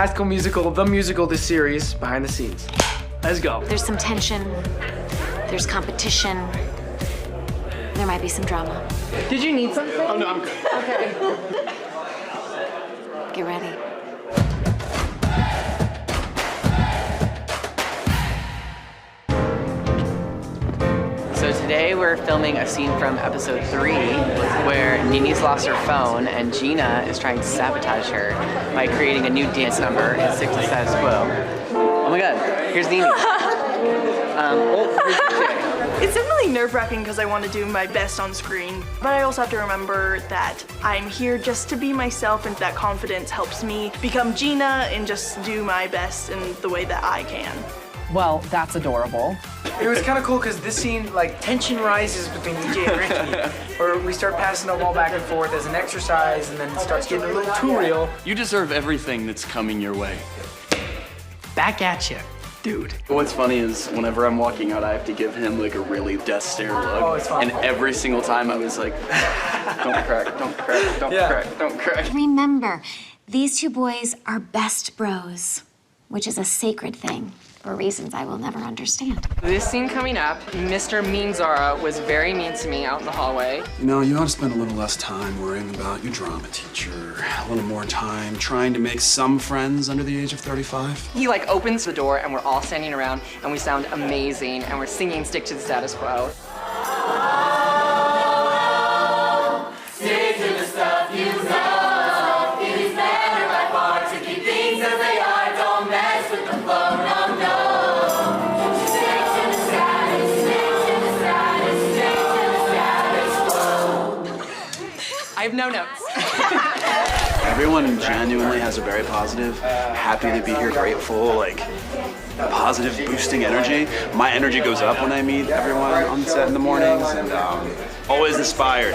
High School Musical, the musical, this series, behind the scenes. Let's go. There's some tension, there's competition, there might be some drama. Did you need something? Oh, no, I'm good. Okay. Get ready. Today we're filming a scene from episode three where Nini's lost her phone and Gina is trying to sabotage her by creating a new dance number in Six to status quo. Oh my god, here's Nini. Um. It's definitely nerve wracking because I want to do my best on screen, but I also have to remember that I'm here just to be myself, and that confidence helps me become Gina and just do my best in the way that I can. Well, that's adorable. It was kind of cool because this scene, like, tension rises between DJ and Ricky, where we start passing the ball back and forth as an exercise, and then it starts getting a little too real. You deserve everything that's coming your way. Back at you, dude. What's funny is whenever I'm walking out, I have to give him like a really death stare oh, look. Oh, it's fine. And every single time I was like, don't crack, don't crack, don't Yeah. crack, don't crack. Remember, these two boys are best bros, which is a sacred thing for reasons I will never understand. This scene coming up, Mr. Mean Zara was very mean to me out in the hallway. You know, you ought to spend a little less time worrying about your drama teacher, a little more time trying to make some friends under the age of 35. He like opens the door and we're all standing around and we sound amazing and we're singing Stick to the Status Quo. Have no notes. Everyone genuinely has a very positive, happy to be here, grateful, like positive, boosting energy. My energy goes up when I meet everyone on set in the mornings, and um, always inspired.